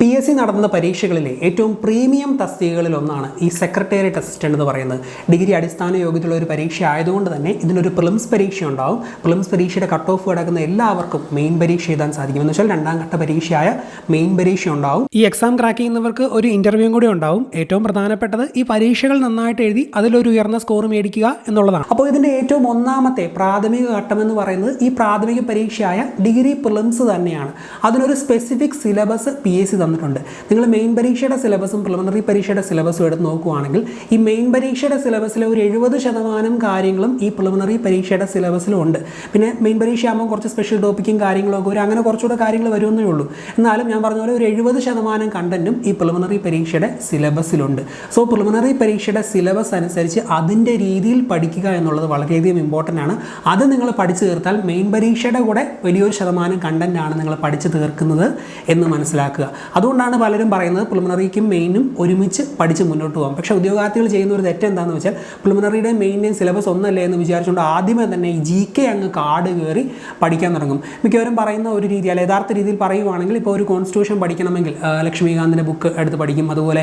P S C നടത്തുന്ന പരീക്ഷകളിലെ ഏറ്റവും premium തസ്തികകളിൽ ഒന്നാണ് ഈ സെക്രട്ടേറിയറ്റ് അസിസ്റ്റന്റ് എന്ന് പറയുന്നത്. ഡിഗ്രി അടിസ്ഥാന യോഗ്യതയുള്ള ഒരു പരീക്ഷ ആയതുകൊണ്ട് തന്നെ ഇതിനൊരു പ്രിലിംസ് പരീക്ഷ ഉണ്ടാവും. പ്രിലിംസ് പരീക്ഷയുടെ കട്ട് ഓഫ് കിടക്കുന്ന എല്ലാവർക്കും മെയിൻ പരീക്ഷ എഴുതാൻ സാധിക്കും. എന്ന് വെച്ചാൽ രണ്ടാം ഘട്ട പരീക്ഷയായ മെയിൻ പരീക്ഷ ഉണ്ടാവും. ഈ എക്സാം ക്രാക്ക് ചെയ്യുന്നവർക്ക് ഒരു ഇന്റർവ്യൂ കൂടി ഉണ്ടാവും. ഏറ്റവും പ്രധാനപ്പെട്ടത് ഈ പരീക്ഷകൾ നന്നായിട്ട് എഴുതി അതിലൊരു ഉയർന്ന സ്കോർ മേടിക്കുക എന്നുള്ളതാണ്. അപ്പോൾ ഇതിന്റെ ഏറ്റവും ഒന്നാമത്തെ പ്രാഥമിക ഘട്ടം എന്ന് പറയുന്നത് ഈ പ്രാഥമിക പരീക്ഷയായ ഡിഗ്രി പ്രിലിംസ് തന്നെയാണ്. അതിനൊരു specific syllabus P S C തന്നിട്ടുണ്ട് നിങ്ങൾ മെയിൻ പരീക്ഷയുടെ സിലബസും പ്രിലിമിനറി പരീക്ഷയുടെ സിലബസും എടുത്ത് നോക്കുകയാണെങ്കിൽ ഈ മെയിൻ പരീക്ഷയുടെ സിലബസിലെ ഒരു എഴുപത് ശതമാനം കാര്യങ്ങളും ഈ പ്രിലിമിനറി പരീക്ഷയുടെ സിലബസിലും ഉണ്ട്. പിന്നെ മെയിൻ പരീക്ഷ ആകുമ്പോൾ കുറച്ച് സ്പെഷ്യൽ ടോപ്പിക്കും കാര്യങ്ങളൊക്കെ ഒരു അങ്ങനെ കുറച്ചുകൂടെ കാര്യങ്ങൾ വരുമെന്നേ ഉള്ളൂ. എന്നാലും ഞാൻ പറഞ്ഞ പോലെ ഒരു എഴുപത് ശതമാനം കണ്ടന്റും ഈ പ്രിലിമിനറി പരീക്ഷയുടെ സിലബസിലുണ്ട് സോ പ്രിലിമിനറി പരീക്ഷയുടെ സിലബസ് അനുസരിച്ച് അതിന്റെ രീതിയിൽ പഠിക്കുക എന്നുള്ളത് വളരെയധികം ഇമ്പോർട്ടന്റ് ആണ്. അത് നിങ്ങൾ പഠിച്ചു തീർത്താൽ മെയിൻ പരീക്ഷയുടെ കൂടെ വലിയൊരു ശതമാനം കണ്ടന്റ് ആണ് നിങ്ങൾ പഠിച്ചു തീർക്കുന്നത് എന്ന് മനസ്സിലാക്കുക. അതുകൊണ്ടാണ് പലരും പറയുന്നത് പ്രിലിമിനറിക്കും മെയിനും ഒരുമിച്ച് പഠിച്ച് മുന്നോട്ട് പോകാം. പക്ഷേ ഉദ്യോഗാർത്ഥികൾ ചെയ്യുന്ന ഒരു തെറ്റ് എന്താണെന്ന് വെച്ചാൽ പ്രിലിമിനറിയുടെ മെയിന്റെയും സിലബസ് ഒന്നല്ലേ എന്ന് വിചാരിച്ചുകൊണ്ട് ആദ്യമേ തന്നെ ഈ ജി കെ അങ്ങ് കാട് കയറി പഠിക്കാൻ തുടങ്ങും. മിക്കവരും പറയുന്ന ഒരു രീതി അല്ല യഥാർത്ഥ രീതിയിൽ പറയുവാണെങ്കിൽ ഇപ്പോൾ ഒരു കോൺസ്റ്റിറ്റ്യൂഷൻ പഠിക്കണമെങ്കിൽ ലക്ഷ്മികാന്തിന്റെ ബുക്ക് എടുത്ത് പഠിക്കും അതുപോലെ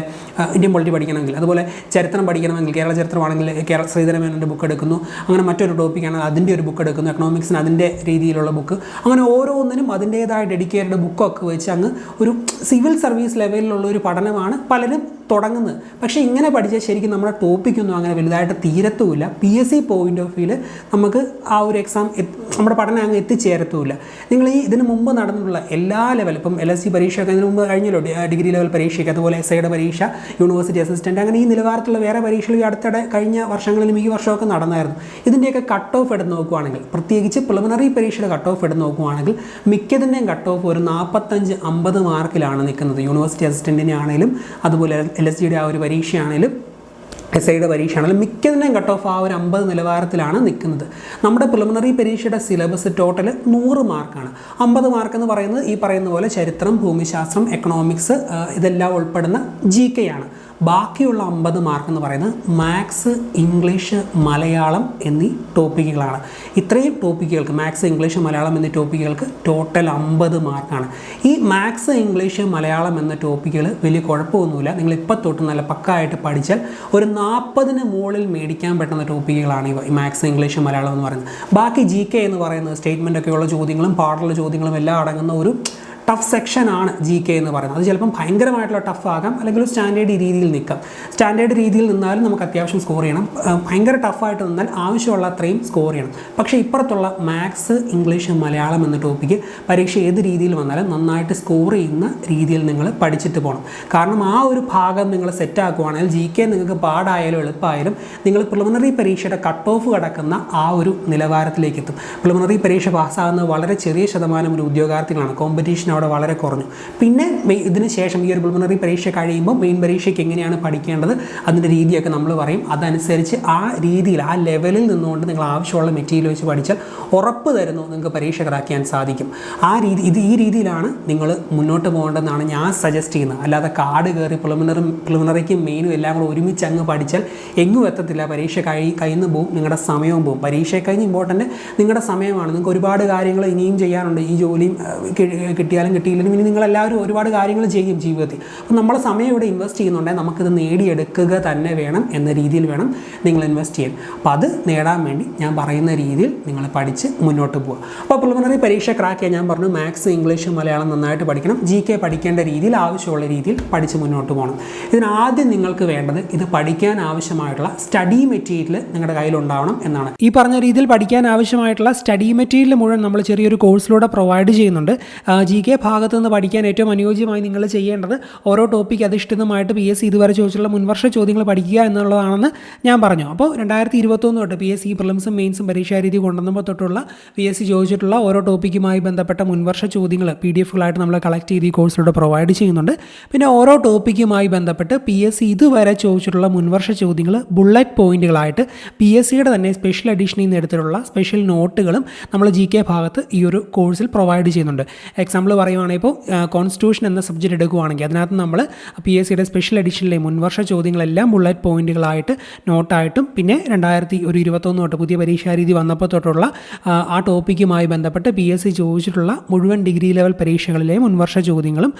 ഇന്ത്യൻ പൊളിറ്റി പഠിക്കണമെങ്കിൽ അതുപോലെ ചരിത്രം പഠിക്കണമെങ്കിൽ കേരള ചരിത്രമാണെങ്കിൽ കേരള ശ്രീധരമേനോന്റെ ബുക്ക് എടുക്കുന്നു. അങ്ങനെ മറ്റൊരു ടോപ്പിക്കാണ് അതിന്റെ ഒരു ബുക്ക് എടുക്കുന്നു എക്കണോമിക്സിന് അതിന്റെ രീതിയിലുള്ള ബുക്ക് അങ്ങനെ ഓരോന്നിനും അതിന്റേതായ ഡെഡിക്കേറ്റഡ് ബുക്കൊക്കെ വെച്ച് അങ്ങ് ഒരു സിവിൽ സർവീസ് ലെവലിലുള്ള ഒരു പഠനമാണ് പലരും തുടങ്ങുന്നത്. പക്ഷേ ഇങ്ങനെ പഠിച്ചാൽ ശരിക്കും നമ്മുടെ ടോപ്പിക്കൊന്നും അങ്ങനെ വലുതായിട്ട് തീരത്തുമില്ല. P S C point of വ്യൂവിൽ നമുക്ക് ആ ഒരു എക്സാം നമ്മുടെ പഠനം അങ്ങ് എത്തിച്ചേരത്തുമില്ല. നിങ്ങൾ ഈ ഇതിന് മുമ്പ് നടന്നിട്ടുള്ള എല്ലാ ലെവൽ ഇപ്പം എൽ എസ് സി പരീക്ഷയൊക്കെ ഇതിന് മുമ്പ് കഴിഞ്ഞല്ലോ ഡിഗ്രി ലെവൽ പരീക്ഷയ്ക്ക് അതുപോലെ എസ് ഐയുടെ പരീക്ഷ യൂണിവേഴ്സിറ്റി അസിസ്റ്റന്റ് അങ്ങനെ ഈ നിലവാരത്തിലുള്ള വേറെ പരീക്ഷകൾ ഈ അടുത്തിടെ കഴിഞ്ഞ വർഷങ്ങളിൽ ഈ വർഷമൊക്കെ നടന്നായിരുന്നു. ഇതിന്റെയൊക്കെ കട്ട് ഓഫ് എടുത്ത് നോക്കുവാണെങ്കിൽ പ്രത്യേകിച്ച് പ്രിലിമിനറി പരീക്ഷയുടെ കട്ട് ഓഫ് എടുത്ത് നോക്കുവാണെങ്കിൽ മിക്കതിന്റെയും കട്ട് ഓഫ് ഒരു നാൽപ്പത്തഞ്ച് അമ്പത് മാർക്കിലാണ് നിൽക്കുന്നത്. യൂണിവേഴ്സിറ്റി അസിസ്റ്റന്റിനെ ആണെങ്കിലും അതുപോലെ എൽ എസ് ജിയുടെ ആ ഒരു പരീക്ഷയാണെങ്കിലും എസ് ഐയുടെ പരീക്ഷയാണെങ്കിലും മിക്കതിന്റെയും കട്ട് ഓഫ് ആ ഒരു അമ്പത് നിലവാരത്തിലാണ് നിൽക്കുന്നത്. നമ്മുടെ പ്രിലിമിനറി പരീക്ഷയുടെ സിലബസ് ടോട്ടൽ നൂറ് മാർക്കാണ് അമ്പത് മാർക്ക് എന്ന് പറയുന്നത് ഈ പറയുന്ന പോലെ ചരിത്രം ഭൂമിശാസ്ത്രം എക്കണോമിക്സ് ഇതെല്ലാം ഉൾപ്പെടുന്ന ജി കെ ആണ്. ബാക്കിയുള്ള അമ്പത് മാർക്ക് എന്ന് പറയുന്നത് മാത്സ് ഇംഗ്ലീഷ് മലയാളം എന്നീ ടോപ്പിക്കുകളാണ് ഇത്രയും ടോപ്പിക്കുകൾക്ക് മാത്സ് ഇംഗ്ലീഷ് മലയാളം എന്നീ ടോപ്പിക്കുകൾക്ക് ടോട്ടൽ അമ്പത് മാർക്കാണ് ഈ മാത്സ് ഇംഗ്ലീഷ് മലയാളം എന്ന ടോപ്പിക്കുകൾ വലിയ കുഴപ്പമൊന്നുമില്ല. നിങ്ങൾ ഇപ്പം തൊട്ട് നല്ല പക്കായിട്ട് പഠിച്ചാൽ ഒരു നാൽപ്പതിന് മുകളിൽ മേടിക്കാൻ പറ്റുന്ന ടോപ്പിക്കുകളാണ് ഈ മാത്സ് ഇംഗ്ലീഷ് മലയാളം എന്ന് പറയുന്നത്. ബാക്കി ജി കെ എന്ന് പറയുന്നത് സ്റ്റേറ്റ്മെന്റ് ഒക്കെയുള്ള ചോദ്യങ്ങളും പാടുള്ള ചോദ്യങ്ങളും എല്ലാം അടങ്ങുന്ന ഒരു ടഫ് സെക്ഷനാണ് ജി കെ എന്ന് പറയുന്നത്. അത് ചിലപ്പം ഭയങ്കരമായിട്ടുള്ള ടഫ് ആകാം അല്ലെങ്കിൽ ഒരു സ്റ്റാൻഡേർഡ് രീതിയിൽ നിൽക്കാം. സ്റ്റാൻഡേർഡ് രീതിയിൽ നിന്നാലും നമുക്ക് അത്യാവശ്യം സ്കോർ ചെയ്യണം. ഭയങ്കര ടഫായിട്ട് നിന്നാൽ ആവശ്യമുള്ള അത്രയും സ്കോർ ചെയ്യണം. പക്ഷേ ഇപ്പുറത്തുള്ള മാത്സ് ഇംഗ്ലീഷ് മലയാളം എന്ന ടോപ്പിക്ക് പരീക്ഷ ഏത് രീതിയിൽ വന്നാലും നന്നായിട്ട് സ്കോർ ചെയ്യുന്ന രീതിയിൽ നിങ്ങൾ പഠിച്ചിട്ട് പോകണം. കാരണം ആ ഒരു ഭാഗം നിങ്ങൾ സെറ്റ് ആക്കുവാണെങ്കിൽ ജി കെ നിങ്ങൾക്ക് പാടായാലും എളുപ്പമായാലും നിങ്ങൾ പ്രിലിമിനറി പരീക്ഷയുടെ കട്ട് ഓഫ് കിടക്കുന്ന ആ ഒരു നിലവാരത്തിലേക്ക് എത്തും. പ്രിലിമിനറി പരീക്ഷ പാസ്സാകുന്നത് വളരെ ചെറിയ ശതമാനം ഒരു ഉദ്യോഗാർത്ഥികളാണ്. കോമ്പറ്റീഷൻ അവിടെ വളരെ കുറഞ്ഞു. പിന്നെ ഇതിന് ശേഷം ഈ ഒരു പ്രിലിമിനറി പരീക്ഷ കഴിയുമ്പോൾ മെയിൻ പരീക്ഷയ്ക്ക് എങ്ങനെയാണ് പഠിക്കേണ്ടത് അതിന്റെ രീതിയൊക്കെ നമ്മൾ പറയും. അതനുസരിച്ച് ആ രീതിയിൽ ആ ലെവലിൽ നിന്നുകൊണ്ട് നിങ്ങൾ ആവശ്യമുള്ള മെറ്റീരിയൽ വെച്ച് പഠിച്ചാൽ ഉറപ്പ് തരുന്നു നിങ്ങൾക്ക് പരീക്ഷ ക്രാക്കിയാൻ സാധിക്കും. ആ രീതി ഇത് ഈ രീതിയിലാണ് നിങ്ങൾ മുന്നോട്ട് പോകേണ്ടതെന്നാണ് ഞാൻ സജസ്റ്റ് ചെയ്യുന്നത്. അല്ലാതെ കാർഡ് കയറി പ്രിലിമിനറി പ്രിലിമിനറിക്കും മെയിനും എല്ലാം കൂടെ ഒരുമിച്ച് അങ്ങ് പഠിച്ചാൽ എങ്ങും എത്തത്തില്ല. പരീക്ഷ കഴി കയ്യിൽ പോകും നിങ്ങളുടെ സമയവും പോകും. പരീക്ഷ കഴിഞ്ഞ് ഇമ്പോർട്ടന്റ് നിങ്ങളുടെ സമയമാണ്. നിങ്ങൾക്ക് ഒരുപാട് കാര്യങ്ങൾ ഇനിയും ചെയ്യാനുണ്ട്. ഈ ജോലിയും ആ, കി- കിട്ടിയാലും കിട്ടിയില്ലെങ്കിലും ഇനി നിങ്ങളെല്ലാവരും ഒരുപാട് കാര്യങ്ങൾ ചെയ്യും ജീവിതത്തിൽ. അപ്പോൾ നമ്മൾ സമയം ഇവിടെ ഇൻവെസ്റ്റ് ചെയ്യുന്നുണ്ടെങ്കിൽ നമുക്കിത് നേടിയെടുക്കുക തന്നെ വേണം എന്ന രീതിയിൽ വേണം നിങ്ങൾ ഇൻവെസ്റ്റ് ചെയ്യാൻ. അപ്പോൾ അത് നേടാൻ വേണ്ടി ഞാൻ പറയുന്ന രീതിയിൽ നിങ്ങൾ പഠിച്ച് മുന്നോട്ട് പോവുക. അപ്പോൾ പ്രിലിമിനറി പരീക്ഷ ക്രാക്ക് ചെയ്യാൻ ഞാൻ പറഞ്ഞു. മാത്സ് ഇംഗ്ലീഷ് മലയാളം നന്നായിട്ട് പഠിക്കണം. ജി കെ പഠിക്കേണ്ട രീതിയിൽ ആവശ്യമുള്ള രീതിയിൽ പഠിച്ച് മുന്നോട്ട് പോകണം. ഇതിനാദ്യം നിങ്ങൾക്ക് വേണ്ടത് ഇത് പഠിക്കാൻ ആവശ്യമായിട്ടുള്ള സ്റ്റഡി മെറ്റീരിയൽ നിങ്ങളുടെ കയ്യിലുണ്ടാവണം എന്നാണ്. ഈ പറഞ്ഞ രീതിയിൽ പഠിക്കാൻ ആവശ്യമായിട്ടുള്ള സ്റ്റഡി മെറ്റീരിയൽ മുഴുവൻ നമ്മൾ ചെറിയൊരു കോഴ്സിലൂടെ പ്രൊവൈഡ് ചെയ്യുന്നുണ്ട്. ജി കെ ഭാഗത്ത് നിന്ന് പഠിക്കാൻ ഏറ്റവും അനുയോജ്യമായി നിങ്ങൾ ചെയ്യേണ്ടത് ഓരോ ടോപ്പിക് അധിഷ്ഠിതമായിട്ട് പി എസ് സി ഇതുവരെ ചോദിച്ചിട്ടുള്ള മുൻവർഷ ചോദ്യങ്ങൾ പഠിക്കുക എന്നുള്ളതാണെന്ന് ഞാൻ പറഞ്ഞു. അപ്പോൾ രണ്ടായിരത്തി ഇരുപത്തൊന്ന് തൊട്ട് പി എസ് സി പ്രിലിംസും മെയിൻസും പരീക്ഷാ രീതി കൊണ്ടുവന്നപ്പോൾ തൊട്ടുള്ള പി എസ് സി ചോദിച്ചിട്ടുള്ള ഓരോ ടോപ്പിക്കുമായി ബന്ധപ്പെട്ട മുൻവർഷ ചോദ്യങ്ങൾ പി ഡി എഫുകളായിട്ട് നമ്മൾ കളക്ട് ചെയ്ത് ഈ കോഴ്സിലൂടെ പ്രൊവൈഡ് ചെയ്യുന്നുണ്ട്. പിന്നെ ഓരോ ടോപ്പിക്കുമായി ബന്ധപ്പെട്ട് പി എസ് സി ഇതുവരെ ചോദിച്ചിട്ടുള്ള മുൻവർഷ ചോദ്യങ്ങൾ ബുള്ളറ്റ് പോയിന്റുകളായിട്ട് പി എസ് സിയുടെ തന്നെ സ്പെഷ്യൽ എഡിഷനിൽ നിന്ന് എടുത്തിട്ടുള്ള സ്പെഷ്യൽ നോട്ടുകളും നമ്മൾ ജി കെ ഭാഗത്ത് ഈ ഒരു കോഴ്സിൽ പ്രൊവൈഡ് ചെയ്യുന്നുണ്ട്. എക്സാമ്പിൾ പറയുവാണെങ്കിൽ ഇപ്പോൾ കോൺസ്റ്റിറ്റ്യൂഷൻ എന്ന സബ്ജക്റ്റ് എടുക്കുവാണെങ്കിൽ അതിനകത്ത് നമ്മൾ പി എസ് സിയുടെ സ്പെഷ്യൽ എഡിഷനിലെ മുൻവർഷ ചോദ്യങ്ങളെല്ലാം ബുള്ളറ്റ് പോയിന്റുകളായിട്ട് നോട്ടായിട്ടും പിന്നെ രണ്ടായിരത്തി ഒരു ഇരുപത്തൊന്ന് തൊട്ട് പുതിയ പരീക്ഷാ രീതി വന്നപ്പോൾ തൊട്ടുള്ള ആ ടോപ്പിക്കുമായി ബന്ധപ്പെട്ട് പി എസ് സി ചോദിച്ചിട്ടുള്ള മുഴുവൻ ഡിഗ്രി ലെവൽ പരീക്ഷകളിലെ മുൻവർഷ ചോദ്യങ്ങളും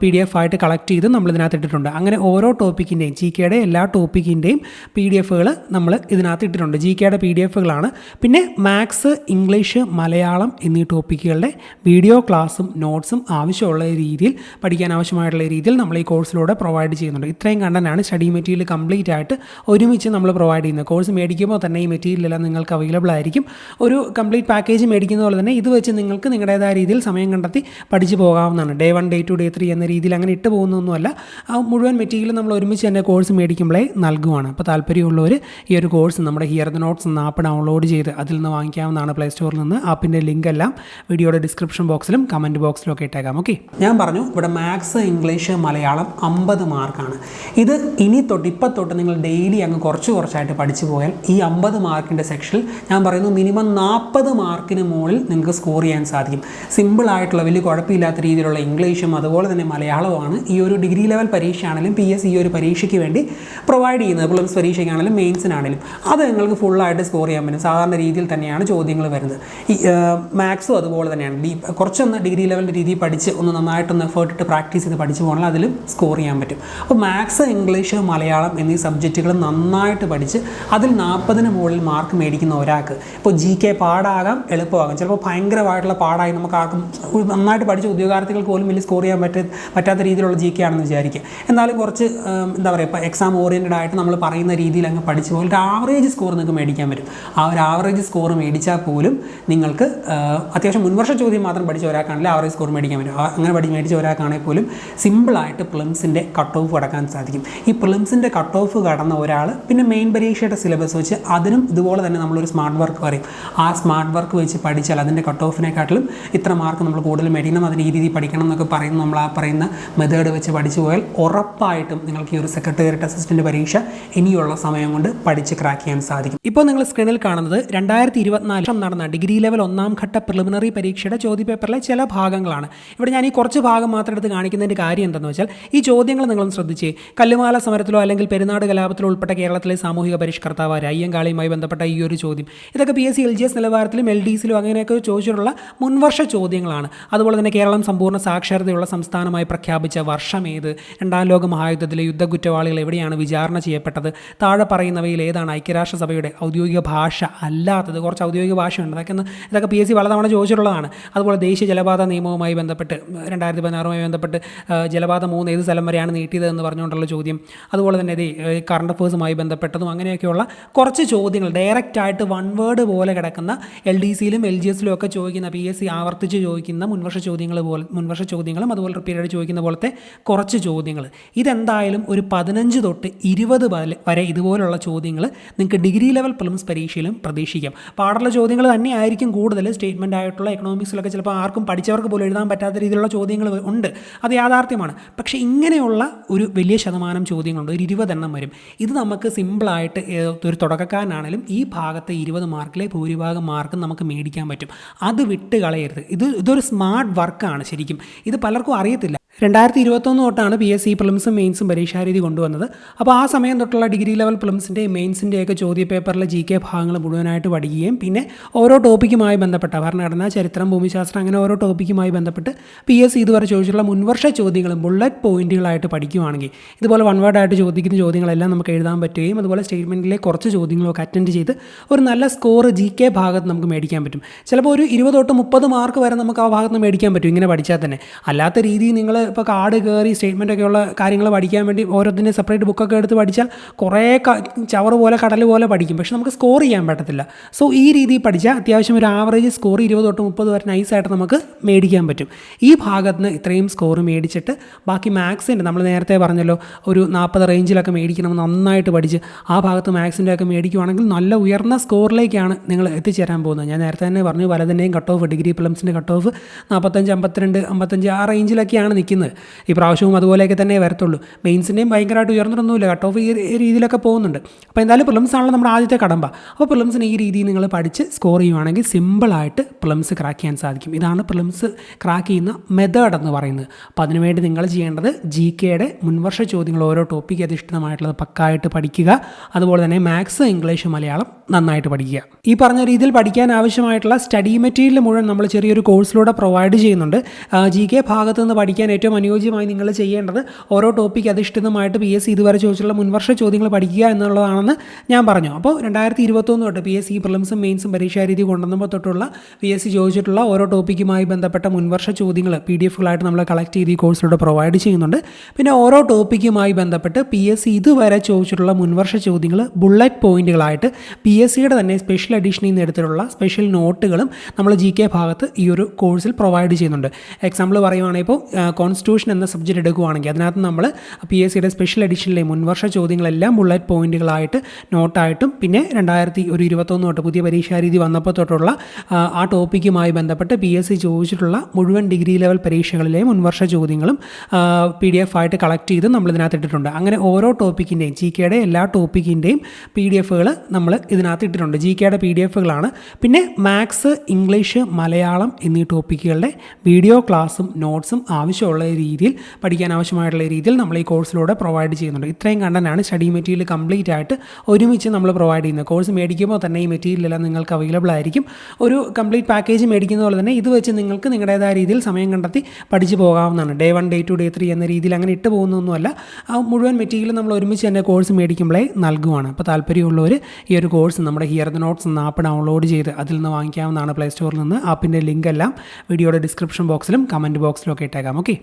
പി ഡി എഫ് ആയിട്ട് കളക്ട് ചെയ്ത് നമ്മൾ ഇതിനകത്ത് ഇട്ടിട്ടുണ്ട്. അങ്ങനെ ഓരോ ടോപ്പിക്കിന്റെയും ജി കെയുടെ എല്ലാ ടോപ്പിക്കിന്റെയും പി ഡി എഫുകൾ നമ്മൾ ഇതിനകത്ത് ഇട്ടിട്ടുണ്ട്. ജി കെയുടെ പി ഡി എഫുകളാണ് പിന്നെ മാത്സ് ഇംഗ്ലീഷ് മലയാളം എന്നീ ടോപ്പിക്കുകളുടെ വീഡിയോ ക്ലാസ്സും നോട്ട്സും ആവശ്യമുള്ള രീതിയിൽ പഠിക്കാൻ ആവശ്യമായിട്ടുള്ള രീതിയിൽ നമ്മൾ ഈ കോഴ്സിലൂടെ പ്രൊവൈഡ് ചെയ്യുന്നുണ്ട്. ഇത്രയും കണ്ടന്റാണ് സ്റ്റഡി മെറ്റീരിയൽ കംപ്ലീറ്റ് ആയിട്ട് ഒരുമിച്ച് നമ്മൾ പ്രൊവൈഡ് ചെയ്യുന്നത്. കോഴ്സ് മേടിക്കുമ്പോൾ തന്നെ ഈ മെറ്റീരിയൽ എല്ലാം നിങ്ങൾക്ക് അവൈലബിൾ ആയിരിക്കും. ഒരു കംപ്ലീറ്റ് പാക്കേജ് മേടിക്കുന്ന പോലെ തന്നെ ഇത് വെച്ച് നിങ്ങൾക്ക് നിങ്ങളുടേതായ രീതിയിൽ സമയം കണ്ടെത്തി പഠിച്ചു പോകാവുന്നതാണ്. Day one day two day three എന്ന രീതിയിൽ അങ്ങനെ ഇട്ട് പോകുന്നൊന്നുമല്ല. ആ മുഴുവൻ മെറ്റീരിയൽ നമ്മൾ ഒരുമിച്ച് തന്നെ കോഴ്സ് മേടിക്കുമ്പോഴേ നൽകുവാണ്. അപ്പോൾ താല്പര്യമുള്ളവർ ഈ ഒരു കോഴ്സ് നമ്മുടെ ഹിയർ ദ നോട്ട്സ് എന്ന ആപ്പ് ഡൗൺലോഡ് ചെയ്ത് അതിൽ നിന്ന് വാങ്ങിക്കാവുന്നതാണ് പ്ലേ സ്റ്റോറിൽ നിന്ന്. ആപ്പിന്റെ ലിങ്ക് എല്ലാം വീഡിയോയുടെ ഡിസ്ക്രിപ്ഷൻ ബോക്സിലും കമന്റ് ബോക്സിലും ഒക്കെ ഇട്ടേക്കാം ഓക്കെ? ഞാൻ പറഞ്ഞു ഇവിടെ മാത്സ് ഇംഗ്ലീഷ് മലയാളം അമ്പത് മാർക്കാണ്. ഇത് ഇനി തൊട്ട് ഇപ്പം തൊട്ട് നിങ്ങൾ ഡെയിലി അങ്ങ് കുറച്ച് കുറച്ചായിട്ട് പഠിച്ചു പോയാൽ ഈ അമ്പത് മാർക്കിന്റെ സെക്ഷനിൽ ഞാൻ പറയുന്നു മിനിമം നാൽപ്പത് മാർക്കിന് മുകളിൽ നിങ്ങൾക്ക് സ്കോർ ചെയ്യാൻ സാധിക്കും. സിമ്പിളായിട്ടുള്ള വലിയ കുഴപ്പമില്ലാത്ത രീതിയിലുള്ള ഇംഗ്ലീഷും അതുപോലെ തന്നെ മലയാളവുമാണ് ഈ ഒരു ഡിഗ്രി ലെവൽ പരീക്ഷയാണെങ്കിലും പി എസ് ഈ ഒരു പരീക്ഷയ്ക്ക് വേണ്ടി പ്രൊവൈഡ് ചെയ്യുന്നത്. പ്ലസ് പരീക്ഷയ്ക്കാണെങ്കിലും മെയിൻസിനാണെങ്കിലും അത് നിങ്ങൾക്ക് ഫുള്ളായിട്ട് സ്കോർ ചെയ്യാൻ പറ്റും. സാധാരണ രീതിയിൽ തന്നെയാണ് ചോദ്യങ്ങൾ വരുന്നത്. ഈ മാത്സും അതുപോലെ തന്നെയാണ്. കുറച്ചൊന്ന് ഡിഗ്രി ലെവലിന്റെ രീതിയിൽ പഠിച്ച് ഒന്ന് നന്നായിട്ടൊന്ന് എഫേർട്ട് ഇട്ട് പ്രാക്ടീസ് ചെയ്ത് പഠിച്ചു പോകണമെങ്കിൽ അതിൽ സ്കോർ ചെയ്യാൻ പറ്റും. അപ്പോൾ മാത്സ് ഇംഗ്ലീഷ് മലയാളം എന്നീ സബ്ജക്റ്റുകൾ നന്നായിട്ട് പഠിച്ച് അതിൽ നാൽപ്പതിന് മുകളിൽ മാർക്ക് മേടിക്കുന്ന ഒരാൾക്ക് ഇപ്പോൾ ജി കെ പാടാകാം എളുപ്പമാകാം. ചിലപ്പോൾ ഭയങ്കരമായിട്ടുള്ള പാടായി നമുക്ക് ആർക്കും നന്നായിട്ട് പഠിച്ച ഉദ്യോഗാർത്ഥികൾക്ക് പോലും വലിയ സ്കോർ ചെയ്യാൻ പറ്റ പറ്റാത്ത രീതിയിലുള്ള ജി കെ ആണെന്ന് വിചാരിക്കുക എന്നാലും കുറച്ച് എന്താ പറയുക ഇപ്പോൾ എക്സാം ഓറിയന്റഡ് ആയിട്ട് നമ്മൾ പറയുന്ന രീതിയിൽ അങ്ങ് പഠിച്ച് പോലെ ഒരു ആവറേജ് സ്കോർ നിങ്ങൾക്ക് മേടിക്കാൻ പറ്റും. ആ ഒരു ആവറേജ് സ്കോർ മേടിച്ചാൽ പോലും നിങ്ങൾക്ക് അത്യാവശ്യം മുൻവർഷ ചോദ്യം മാത്രം പഠിച്ച ഒരാൾക്കാണെങ്കിൽ ആവറേജ് സ്കോർ മേടിക്കാൻ പറ്റും. അങ്ങനെ പഠി മേടിച്ച ഒരാൾക്കാണെങ്കിൽ പോലും സിമ്പിളായിട്ട് പ്ലിംസിന്റെ കട്ട് ഓഫ് കടക്കാൻ സാധിക്കും. ഈ പ്ലിംസിന്റെ കട്ട് ഓഫ് കടന്ന ഒരാൾ പിന്നെ മെയിൻ പരീക്ഷയുടെ സിലബസ് വെച്ച് അതിനും ഇതുപോലെ തന്നെ നമ്മളൊരു സ്മാർട്ട് വർക്ക് പറയും. ആ സ്മാർട്ട് വർക്ക് വെച്ച് പഠിച്ചാൽ അതിന്റെ കട്ട് ഓഫിനെക്കാട്ടിലും ഇത്ര മാർക്ക് നമ്മൾ കൂടുതൽ മേടിക്കണം അതിന് ഈ രീതിയിൽ പഠിക്കണം എന്നൊക്കെ പറയുന്ന നമ്മൾ ആ പറയുന്ന മെത്തേഡ് വെച്ച് പഠിച്ചു പോയാൽ ഉറപ്പായിട്ടും നിങ്ങൾക്ക് ഈ ഒരു സെക്രട്ടേറിയറ്റ് അസിസ്റ്റന്റ് പരീക്ഷ ഇനിയുള്ള സമയം കൊണ്ട് പഠിച്ച് ക്രാക്ക് ചെയ്യാൻ സാധിക്കും. ഇപ്പോൾ നിങ്ങൾ സ്ക്രീനിൽ കാണുന്നത് രണ്ടായിരത്തി ഇരുപത്തിനാലിൽ നടന്ന ഡിഗ്രി ലെവൽ ഒന്നാം ഘട്ട പ്രിലിമിനറി പരീക്ഷയുടെ ചോദ്യപേപ്പറിലെ ചില ഭാഗങ്ങളാണ്. ഇവിടെ ഞാൻ ഈ കുറച്ച് ഭാഗം മാത്രം എടുത്ത് കാണിക്കുന്നതിന്റെ കാര്യം എന്തെന്ന് വെച്ചാൽ ഈ ചോദ്യങ്ങൾ നിങ്ങളൊന്ന് ശ്രദ്ധിച്ചേ. കല്ലുമാല സമരത്തിലോ അല്ലെങ്കിൽ പെരുന്നാട് കലാപത്തിലോ ഉൾപ്പെട്ട കേരളത്തിലെ സാമൂഹിക പരിഷ്കർത്താവായ അയ്യങ്കാളിയുമായി ബന്ധപ്പെട്ട ഈ ഒരു ചോദ്യം. ഇതൊക്കെ P S C L G S നിലവാരത്തിലും L D സിയിലും അങ്ങനെയൊക്കെ ചോദിച്ചിട്ടുള്ള മുൻവർഷ ചോദ്യങ്ങളാണ്. അതുപോലെ തന്നെ കേരളം സമ്പൂർണ സാക്ഷരതയുള്ള സംസ്ഥാനമായി പ്രഖ്യാപിച്ച വർഷം ഏത്? രണ്ടാം ലോക മഹായുദ്ധത്തിലെ യുദ്ധക്കുറ്റവാളികൾ എവിടെയാണ് വിചാരണ ചെയ്യപ്പെട്ടത്? താഴെ പറയുന്നവയിൽ ഏതാണ് ഐക്യരാഷ്ട്രസഭയുടെ ഔദ്യോഗിക ഭാഷ അല്ലാത്തത്? കുറച്ച് ഔദ്യോഗിക ഭാഷയുണ്ട്. അതൊക്കെ ഇതൊക്കെ പി എസ് സി പലതവണ ചോദിച്ചിട്ടുള്ളതാണ്. അതുപോലെ ദേശീയ ജലപാത നിയമവുമായി ബന്ധപ്പെട്ട് രണ്ടായിരത്തി പതിനാറുമായി ബന്ധപ്പെട്ട് ജലപാതം മൂന്ന് ഏത് സ്ഥലം വരെയാണ് നീട്ടിയത് എന്ന് പറഞ്ഞുകൊണ്ടുള്ള ചോദ്യം. അതുപോലെ തന്നെ ഇത് കറണ്ട് അഫേഴ്സുമായി ബന്ധപ്പെട്ടതും അങ്ങനെയൊക്കെയുള്ള കുറച്ച് ചോദ്യങ്ങൾ ഡയറക്റ്റ് ആയിട്ട് വൺ വേർഡ് പോലെ കിടക്കുന്ന എൽ ഡി സിയിലും എൽ ജി എസിലും ഒക്കെ ചോദിക്കുന്ന പി എസ് സി ആവർത്തിച്ച് ചോദിക്കുന്ന മുൻവർഷ ചോദ്യങ്ങൾ പോലെ മുൻവർഷ ചോദ്യങ്ങളും അതുപോലെ റിപ്പീറ്റഡ് ചോദിക്കുന്ന പോലത്തെ കുറച്ച് ചോദ്യങ്ങൾ. ഇതെന്തായാലും ഒരു പതിനഞ്ച് തൊട്ട് ഇരുപത് വരെ- വരെ ഇതുപോലുള്ള ചോദ്യങ്ങൾ നിങ്ങൾക്ക് ഡിഗ്രി ലെവൽ പ്രിലിംസ് പരീക്ഷയിലും പ്രതീക്ഷിക്കാം. പാടുള്ള ചോദ്യങ്ങൾ തന്നെയായിരിക്കും കൂടുതൽ സ്റ്റേറ്റ്മെന്റ് ആയിട്ടുള്ള എക്കണോമിക്സിലൊക്കെ ചിലപ്പോൾ ആർക്കും പഠിച്ചവർക്ക് പോലും എഴുതാൻ പറ്റാത്ത രീതിയിലുള്ള ചോദ്യങ്ങൾ ഉണ്ട്. അത് യാഥാർത്ഥ്യമാണ്. പക്ഷേ ഇങ്ങനെയുള്ള ഒരു വലിയ ശതമാനം ചോദ്യങ്ങളുണ്ട്. ഒരു ഇരുപതെണ്ണം വരും. ഇത് നമുക്ക് സിമ്പിളായിട്ട് ഒരു തുടക്കക്കാരനാണെങ്കിലും ഈ ഭാഗത്തെ ഇരുപത് മാർക്കിലെ ഭൂരിഭാഗം മാർക്കും നമുക്ക് മേടിക്കാൻ പറ്റും. അത് വിട്ട് കളയരുത് ഇത് ഇതൊരു സ്മാർട്ട് വർക്കാണ് ശരിക്കും. ഇത് പലർക്കും അറിയത്തില്ല. രണ്ടായിരത്തി ഇരുപത്തൊന്ന് തൊട്ടാണ് പി എസ് സി പ്രിലിംസും മെയിൻസും പരീക്ഷാരീതി കൊണ്ടുവന്നത്. അപ്പോൾ ആ സമയം തൊട്ടുള്ള ഡിഗ്രി ലെവൽ പ്രിലിംസിന്റെയും മെയിൻസിന്റെയൊക്കെ ചോദ്യ പേപ്പറിലെ ജി കെ ഭാഗങ്ങൾ മുഴുവനായിട്ട് പഠിക്കുകയും പിന്നെ ഓരോ ടോപ്പിക്കുമായി ബന്ധപ്പെട്ട ഭരണഘടന ചരിത്രം ഭൂമിശാസ്ത്രം അങ്ങനെ ഓരോ ടോപ്പിക്കുമായി ബന്ധപ്പെട്ട് പി എസ് സി ഇതുവരെ ചോദിച്ചിട്ടുള്ള മുൻവർഷ ചോദ്യങ്ങളും ബുള്ളറ്റ് പോയിന്റുകളായിട്ട് പഠിക്കുകയാണെങ്കിൽ ഇതുപോലെ വൺ വേർഡായിട്ട് ചോദിക്കുന്ന ചോദ്യങ്ങളെല്ലാം നമുക്ക് എഴുതാൻ പറ്റുകയും അതുപോലെ സ്റ്റേറ്റ്മെന്റിലെ കുറച്ച് ചോദ്യങ്ങളൊക്കെ അറ്റൻഡ് ചെയ്ത് ഒരു നല്ല സ്കോർ ജി കെ ഭാഗത്ത് നമുക്ക് മേടിക്കാൻ പറ്റും. ചിലപ്പോൾ ഒരു ഇരുപത് തൊട്ട് മുപ്പത് മാർക്ക് വരെ നമുക്ക് ആ ഭാഗത്ത് മേടിക്കാൻ പറ്റും. ഇങ്ങനെ പഠിച്ചാൽ തന്നെ. അല്ലാത്ത രീതിയിൽ നിങ്ങൾ ഇപ്പോൾ കാർഡ് കയറി സ്റ്റേറ്റ്മെന്റ് ഉള്ള കാര്യങ്ങൾ പഠിക്കാൻ വേണ്ടി ഓരോത്തിന്റെ സെപ്പറേറ്റ് ബുക്കൊക്കെ എടുത്ത് പഠിച്ചാൽ കുറേ ചവർ പോലെ കടൽ പോലെ പഠിക്കും. പക്ഷെ നമുക്ക് സ്കോർ ചെയ്യാൻ പറ്റത്തില്ല. സോ ഈ രീതിയിൽ പഠിച്ചാൽ അത്യാവശ്യം ഒരു ആവറേജ് സ്കോർ ഇരുപത് തൊട്ട് മുപ്പത് വരെ നൈസായിട്ട് നമുക്ക് മേടിക്കാൻ പറ്റും. ഈ ഭാഗത്ത് നിന്ന് ഇത്രയും സ്കോർ മേടിച്ചിട്ട് ബാക്കി മാത്സിന്റെ നമ്മൾ നേരത്തെ പറഞ്ഞല്ലോ ഒരു നാൽപ്പത് റേഞ്ചിലൊക്കെ മേടിക്കണം നന്നായിട്ട് പഠിച്ച് ആ ഭാഗത്ത് മാത്സിന്റെ ഒക്കെ മേടിക്കുവാണെങ്കിൽ നല്ല ഉയർന്ന സ്കോറിലേക്കാണ് നിങ്ങൾ എത്തിച്ചേരാൻ പോകുന്നത്. ഞാൻ നേരത്തെ തന്നെ പറഞ്ഞു പലതിന്റെയും കട്ട് ഓഫ് ഡിഗ്രി പ്ലംസിന്റെ കട്ട് ഓഫ് നാൽപ്പത്തഞ്ച് അമ്പത്തിരണ്ട് അമ്പത്തഞ്ച് ആ റേഞ്ചിലൊക്കെയാണ് നിൽക്കുന്നത്. പഠിക്കുന്നത് ഈ പ്രാവശ്യവും അതുപോലെയൊക്കെ തന്നെ വരത്തുള്ളൂ. മെയിൻസിന്റെയും ഭയങ്കരമായിട്ട് ഉയർന്നിട്ടൊന്നുമില്ല. കട്ട് ഓഫ് ഈ രീതിയിലൊക്കെ പോകുന്നുണ്ട്. അപ്പോൾ എന്തായാലും പ്രിലിംസ് ആണല്ലോ നമ്മുടെ ആദ്യത്തെ കടമ്പ. അപ്പോൾ പ്രിലംസിന് ഈ രീതിയിൽ നിങ്ങൾ പഠിച്ച് സ്കോർ ചെയ്യുവാണെങ്കിൽ സിമ്പിളായിട്ട് പ്രിലിംസ് ക്രാക്ക് ചെയ്യാൻ സാധിക്കും. ഇതാണ് പ്രിലിംസ് ക്രാക്ക് ചെയ്യുന്ന മെത്തേഡ് എന്ന് പറയുന്നത്. അപ്പോൾ അതിനുവേണ്ടി നിങ്ങൾ ചെയ്യേണ്ടത് ജി കെയുടെ മുൻവർഷ ചോദ്യങ്ങൾ ഓരോ ടോപ്പിക്ക് അധിഷ്ഠിതമായിട്ടുള്ളത് പക്കായിട്ട് പഠിക്കുക. അതുപോലെ തന്നെ മാത്സ് ഇംഗ്ലീഷ് മലയാളം നന്നായിട്ട് പഠിക്കുക. ഈ പറഞ്ഞ രീതിയിൽ പഠിക്കാൻ ആവശ്യമായിട്ടുള്ള സ്റ്റഡി മെറ്റീരിയൽ മുഴുവൻ നമ്മൾ ചെറിയൊരു കോഴ്സിലൂടെ പ്രൊവൈഡ് ചെയ്യുന്നുണ്ട്. ജി കെ ഭാഗത്ത് നിന്ന് പഠിക്കാൻ ഏറ്റവും അനുയോജ്യമായി നിങ്ങൾ ചെയ്യേണ്ടത് ഓരോ ടോപ്പിക് അധിഷ്ഠിതമായിട്ട് പി എസ് സി ഇതുവരെ ചോദിച്ചിട്ടുള്ള മുൻവർഷ ചോദ്യങ്ങൾ പഠിക്കുക എന്നുള്ളതാണെന്ന് ഞാൻ പറഞ്ഞു. അപ്പോൾ രണ്ടായിരത്തി ഇരുപത്തൊന്ന് തൊട്ട് പി എസ് സി പ്രിലിംസും മെയിൻസും പരീക്ഷാ രീതി കൊണ്ടുവന്നപ്പോൾ തൊട്ടുള്ള പി എസ് സി ചോദിച്ചിട്ടുള്ള ഓരോ ടോപ്പിക്കുമായി ബന്ധപ്പെട്ട മുൻവർഷ ചോദ്യങ്ങൾ പി ഡി എഫുകളായിട്ട് നമ്മൾ കളക്ട് ചെയ്ത് ഈ കോഴ്സിലൂടെ പ്രൊവൈഡ് ചെയ്യുന്നുണ്ട്. പിന്നെ ഓരോ ടോപ്പിക്കുമായി ബന്ധപ്പെട്ട് പി എസ് സി ഇതുവരെ ചോദിച്ചിട്ടുള്ള മുൻവർഷ ചോദ്യങ്ങൾ ബുള്ളറ്റ് പോയിന്റുകളായിട്ട് പി എസ് സിയുടെ തന്നെ സ്പെഷ്യൽ എഡിഷനിൽ നിന്ന് എടുത്തിട്ടുള്ള സ്പെഷ്യൽ നോട്ടുകളും നമ്മൾ ജി കെ ഭാഗത്ത് ഈ ഒരു കോഴ്സിൽ പ്രൊവൈഡ് ചെയ്യുന്നുണ്ട്. എക്സാമ്പിൾ പറയുവാണെങ്കിൽ ഇപ്പോൾ കോൺസ്റ്റിറ്റ്യൂഷൻ എന്ന സബ്ജക്റ്റ് എടുക്കുകയാണെങ്കിൽ അതിനകത്ത് നമ്മൾ പി എസ് സിയുടെ സ്പെഷ്യൽ എഡിഷനിലെ മുൻവർഷ ചോദ്യങ്ങളെല്ലാം ബുള്ളറ്റ് പോയിന്റുകളായിട്ട് നോട്ടായിട്ടും പിന്നെ രണ്ടായിരത്തി ഒരു ഇരുപത്തൊന്ന് തൊട്ട് പുതിയ പരീക്ഷാ രീതി വന്നപ്പോൾ തൊട്ടുള്ള ആ ടോപ്പിക്കുമായി ബന്ധപ്പെട്ട് പി എസ് സി ചോദിച്ചിട്ടുള്ള മുഴുവൻ ഡിഗ്രി ലെവൽ പരീക്ഷകളിലെ മുൻവർഷ ചോദ്യങ്ങളും പി ഡി എഫ് ആയിട്ട് കളക്ട് ചെയ്ത് നമ്മൾ ഇതിനകത്ത് ഇട്ടിട്ടുണ്ട്. അങ്ങനെ ഓരോ ടോപ്പിക്കിന്റെയും ജി കെയുടെ എല്ലാ ടോപ്പിക്കിന്റെയും പി ഡി എഫുകൾ നമ്മൾ ഇതിനകത്ത് ഇട്ടിട്ടുണ്ട്. ജി കെയുടെ പി ഡി എഫുകളാണ് പിന്നെ മാത്സ് ഇംഗ്ലീഷ് മലയാളം എന്നീ ടോപ്പിക്കുകളുടെ വീഡിയോ ക്ലാസ്സും നോട്ട്സും ആവശ്യമുള്ള രീതിയിൽ പഠിക്കാൻ ആവശ്യമായിട്ടുള്ള രീതിയിൽ നമ്മൾ ഈ കോഴ്സിലൂടെ പ്രൊവൈഡ് ചെയ്യുന്നുണ്ട്. ഇത്രയും കണ്ടന്റാണ് സ്റ്റഡി മെറ്റീരിയൽ കംപ്ലീറ്റ് ആയിട്ട് ഒരുമിച്ച് നമ്മൾ പ്രൊവൈഡ് ചെയ്യുന്നത്. കോഴ്സ് മേടിക്കുമ്പോൾ തന്നെ ഈ മെറ്റീരിയൽ എല്ലാം നിങ്ങൾക്ക് അവൈലബിൾ ആയിരിക്കും. ഒരു കംപ്ലീറ്റ് പാക്കേജ് മേടിക്കുന്ന പോലെ തന്നെ ഇത് വെച്ച് നിങ്ങൾക്ക് നിങ്ങളുടേതായ രീതിയിൽ സമയം കണ്ടെത്തി പഠിച്ചു പോകാവുന്നതാണ്. Day one day two day three എന്ന രീതിയിൽ അങ്ങനെ ഇട്ട് പോകുന്നൊന്നുമല്ല. ആ മുഴുവൻ മെറ്റീരിയൽ നമ്മൾ ഒരുമിച്ച് തന്നെ കോഴ്സ് മേടിക്കുമ്പോഴേ നൽകുവാണ്. അപ്പോൾ താല്പര്യമുള്ളവർ ഈ ഒരു കോഴ്സ് നമ്മുടെ ഹിയർ ദ നോട്ട്സ് എന്ന ആപ്പ് ഡൗൺലോഡ് ചെയ്ത് അതിൽ നിന്ന് വാങ്ങിക്കാവുന്നതാണ് പ്ലേ സ്റ്റോറിൽ നിന്ന്. ആപ്പിന്റെ ലിങ്ക് എല്ലാം വീഡിയോയുടെ ഡിസ്ക്രിപ്ഷൻ ബോക്സിലും കമന്റ് ബോക്സിലും ഒക്കെ ഇട്ടേക്കാം. ഓക്കെ